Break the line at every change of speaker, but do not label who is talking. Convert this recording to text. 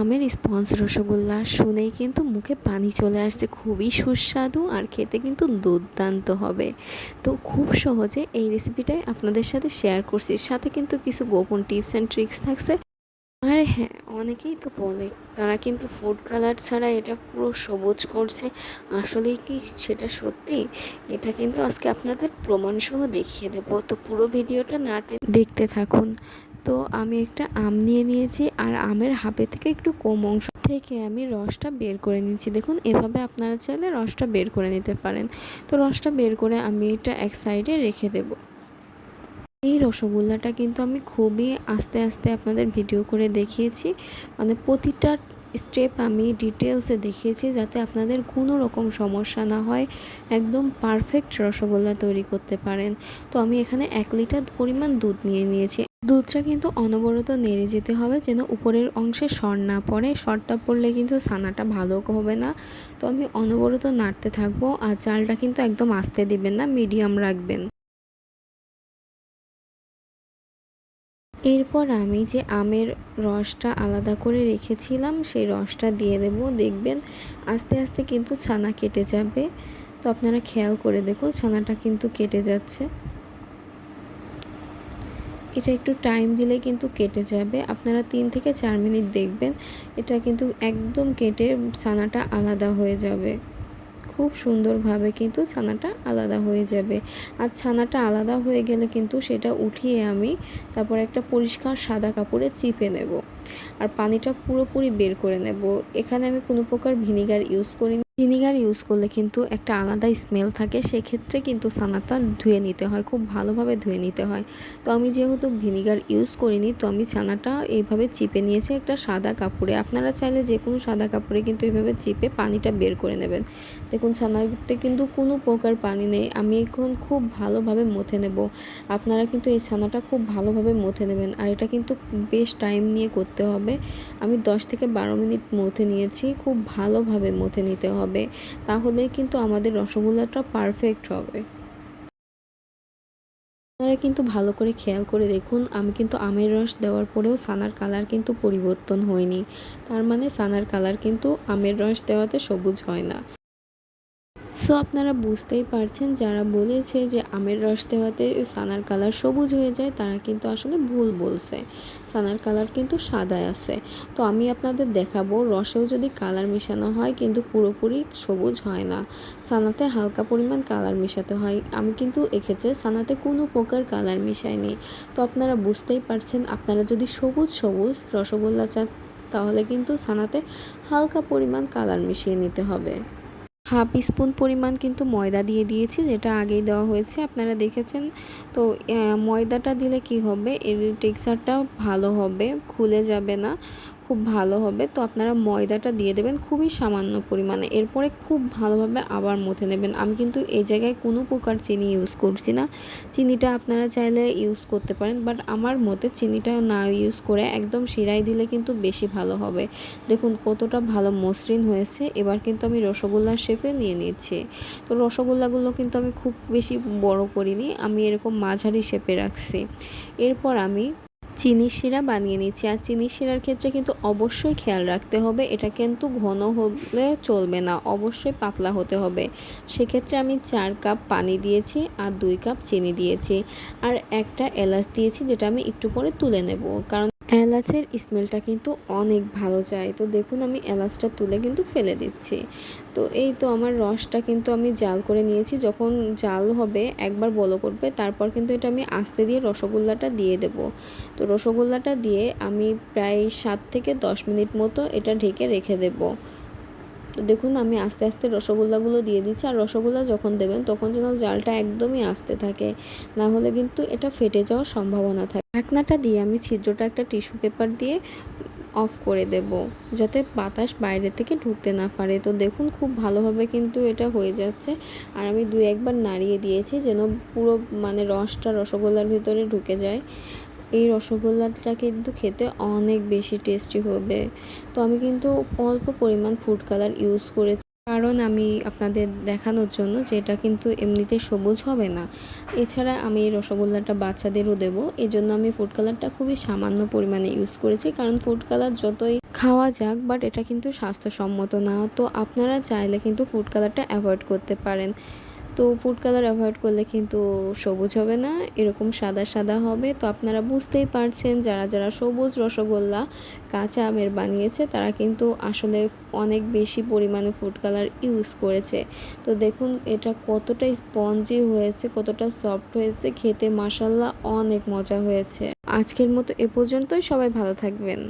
আমের স্পঞ্জ রসগোল্লা শুনেই কিন্তু মুখে পানি চলে আসছে। খুবই সুস্বাদু আর খেতে কিন্তু দুর্দান্ত হবে। তো খুব সহজে এই রেসিপিটাই আপনাদের সাথে শেয়ার করছি। সাথে কিন্তু কিছু গোপন টিপস অ্যান্ড ট্রিক্স থাকছে। আর হ্যাঁ অনেকেই তো বলে, তারা কিন্তু ফুড কালার ছাড়া এটা পুরো সবুজ করছে। আসলেই কি সেটা সত্যি? এটা কিন্তু আজকে আপনাদের প্রমাণসহ দেখিয়ে দেবো। তো পুরো ভিডিওটা না দেখতে থাকুন। তো আমি একটা আম নিয়ে নিয়েছি আর আমের হাফে থেকে একটু কম অংশ থেকে আমি রসটা বের করে নিচ্ছি দেখুন, এভাবে আপনারা চাইলে রসটা বের করে নিতে পারেন। তো রসটা বের করে আমি এটা এক সাইডে রেখে দেব। এই রসগোল্লাটা কিন্তু আমি খুবই আস্তে আস্তে আপনাদের ভিডিও করে দেখিয়েছি। মানে প্রতিটা স্টেপ আমি ডিটেলসে দেখিয়েছি যাতে আপনাদের কোনো রকম সমস্যা না হয়, একদম পারফেক্ট রসগোল্লা তৈরি করতে পারেন। তো আমি এখানে এক লিটার পরিমাণ দুধ নিয়ে নিয়েছি। দুধটা কিন্তু অনবরত নেড়ে যেতে হবে যেন উপরের অংশে সর না পড়ে। সরটা পড়লে কিন্তু ছানাটা ভালো হবে না। তো আমি অনবরত নাড়তে থাকব আর চালটা কিন্তু একদম আস্তে দিবেন না মিডিয়াম রাখবেন। এরপর আমি যে আমের রসটা আলাদা করে রেখেছিলাম, সেই রসটা দিয়ে দেব। দেখবেন আস্তে আস্তে কিন্তু ছানা কেটে যাবে। তো আপনারা খেয়াল করে দেখুন, ছানাটা কিন্তু কেটে যাচ্ছে। এটা একটু টাইম দিলে কিন্তু কেটে যাবে। আপনারা তিন থেকে চার মিনিট দেখবেন, এটা কিন্তু একদম কেটে ছানাটা আলাদা হয়ে যাবে। খুব সুন্দরভাবে কিন্তু ছানাটা আলাদা হয়ে যাবে। আর ছানাটা আলাদা হয়ে গেলে কিন্তু সেটা উঠিয়ে আমি তারপর একটা পরিষ্কার সাদা কাপড়ে চিপে নেব। আর পানিটা পুরোপুরি বের করে নেব। এখানে আমি কোনো প্রকার ভিনিগার ইউজ করিনি। ভিনিগার ইউজ করলে কিন্তু একটা আলাদা স্মেল থাকে, সেক্ষেত্রে কিন্তু ছানাটা ধুয়ে নিতে হয়, খুব ভালোভাবে ধুয়ে নিতে হয়। তো আমি যেহেতু ভিনিগার ইউজ করিনি, তো আমি ছানাটা এইভাবে চিপে নিয়েছি একটা সাদা কাপড়ে। আপনারা চাইলে যে কোনো সাদা কাপড়ে কিন্তু এইভাবে চিপে পানিটা বের করে নেবেন। দেখুন, ছানাতে কিন্তু কোনো প্রকার পানি নেই। আমি এখন খুব ভালোভাবে মথে নেব। আপনারা কিন্তু এই ছানাটা খুব ভালোভাবে মথে নেবেন। আর এটা কিন্তু বেশ টাইম নিয়ে করতে হবে। আমি দশ থেকে বারো মিনিট মথে নিয়েছি, খুব ভালোভাবে মথে নিতে হবে। তাহলে কিন্তু আমাদের রসগোল্লাটা পারফেক্ট হবে। আপনারা কিন্তু ভালো করে খেয়াল করে দেখুন, আমি কিন্তু আমের রস দেওয়ার পরেও সানার কালার কিন্তু পরিবর্তন হয়নি। তার মানে সানার কালার কিন্তু আমের রস দেওয়াতে সবুজ হয় না। সো আপনারা বুঝতেই পারছেন, যারা বলেছে যে আমের রস দেওয়াতে সানার কালার সবুজ হয়ে যায়, তারা কিন্তু আসলে ভুল বলছে। সানার কালার কিন্তু সাদায় আছে। তো আমি আপনাদের দেখাবো, রসেও যদি কালার মেশানো হয়, কিন্তু পুরোপুরি সবুজ হয় না। সানাতে হালকা পরিমাণ কালার মেশাতে হয়। আমি কিন্তু এক্ষেত্রে সানাতে কোনো প্রকার কালার মিশাইনি। তো আপনারা বুঝতেই পারছেন, আপনারা যদি সবুজ সবুজ রসগোল্লা চান, তাহলে কিন্তু সানাতে হালকা পরিমাণ কালার মিশিয়ে নিতে হবে। হাফ স্পুন পরিমাণ কিন্তু ময়দা দিয়ে দিয়েছি, যেটা আগেই দেওয়া হয়েছে, আপনারা দেখেছেন। তো ময়দাটা দিলে কি হবে? এর টেক্সচারটা ভালো হবে, খুলে যাবে না। খুব ভালো হবে। তো আপনারা ময়দাটা দিয়ে দেবেন খুবই সামান্য পরিমাণে। এরপরে খুব ভালোভাবে আবার মথে নেবেন। আমি কিন্তু এই জায়গায় কোনো প্রকার চিনি ইউজ করছি না। চিনিটা আপনারা চাইলে ইউজ করতে পারেন বাট আমার মতে চিনিটা না ইউজ করে একদম শিরাই দিলে কিন্তু বেশি ভালো হবে। দেখুন কতটা ভালো মসৃণ হয়েছে। এবার কিন্তু আমি রসগোল্লার শেপে নিয়ে নিচ্ছি। তো রসগোল্লাগুলো কিন্তু আমি খুব বেশি বড় করিনি। আমি এরকম মাঝারি শেপে রাখছি। এরপর আমি চিনি শিরা বানিয়ে নিচ্ছি। আর চিনি শিরার ক্ষেত্রে কিন্তু অবশ্যই খেয়াল রাখতে হবে। এটা কিন্তু ঘন হলে চলবে না, অবশ্যই পাতলা হতে হবে। সেক্ষেত্রে আমি চার কাপ পানি দিয়েছি আর দুই কাপ চিনি দিয়েছি। আর একটা এলাচ দিয়েছি যেটা আমি একটু পরে তুলে নেব। কারণ এলাচের স্মেলটা কিন্তু অনেক ভালো যায়। তো দেখুন আমি এলাচটা তুলে কিন্তু ফেলে দিচ্ছি। তো এই তো আমার রসটা কিন্তু আমি জাল করে নিয়েছি। যখন জাল হবে, একবার বলো করবে, তারপর কিন্তু এটা আমি আস্তে দিয়ে রসগোল্লাটা দিয়ে দেব। তো রসগোল্লাটা দিয়ে আমি প্রায় সাত থেকে দশ মিনিট মতো এটা ঢেকে রেখে দেবো। তো দেখুন আমি আস্তে আস্তে রসগোল্লাগুলো দিয়ে দিচ্ছি। আর রসগোল্লা যখন দেবেন, তখন যেন জালটা একদমই আস্তে থাকে। না হলে কিন্তু এটা ফেটে যাওয়ার সম্ভাবনা থাকে। ঢাকনাটা দিয়ে আমি ছিদ্রটা একটা টিস্যু পেপার দিয়ে অফ করে দেব, যাতে বাতাস বাইরে থেকে ঢুকতে না পারে। তো দেখুন, খুব ভালোভাবে কিন্তু এটা হয়ে যাচ্ছে। আর আমি দু একবার নাড়িয়ে দিয়েছি যেন পুরো মানে রসটা রসগোল্লার ভিতরে ঢুকে যায়। এই রসগোল্লাটা কিন্তু খেতে অনেক বেশি টেস্টি হবে। তো আমি কিন্তু অল্প পরিমাণ ফুড কালার ইউজ করেছি। কারণ আমি আপনাদের দেখানোর জন্য যে এটা কিন্তু এমনিতে সবুজ হবে না। এছাড়া আমি এই রসগোল্লাটা বাচ্চাদেরও দেবো। এই জন্য আমি ফুড কালারটা খুবই সামান্য পরিমাণে ইউজ করেছি। কারণ ফুড কালার যতই খাওয়া যাক বাট এটা কিন্তু স্বাস্থ্যসম্মত না। তো আপনারা চাইলে কিন্তু ফুড কালারটা অ্যাভয়েড করতে পারেন। তো ফুড কালার অ্যাভয়েড করলে কিন্তু সবুজ হবে না, এরকম সাদা সাদা হবে। তো আপনারা বুঝতেই পারছেন, যারা যারা সবুজ রসগোল্লা, কাঁচা আমের বানিয়েছে, তারা কিন্তু আসলে অনেক বেশি পরিমাণে ফুড কালার ইউজ করেছে। তো দেখুন, এটা কতটা স্পঞ্জি হয়েছে, কতটা সফট হয়েছে, খেতে মাসাল্লা অনেক মজা হয়েছে। আজকের মতো এ পর্যন্তই, সবাই ভালো থাকবেন।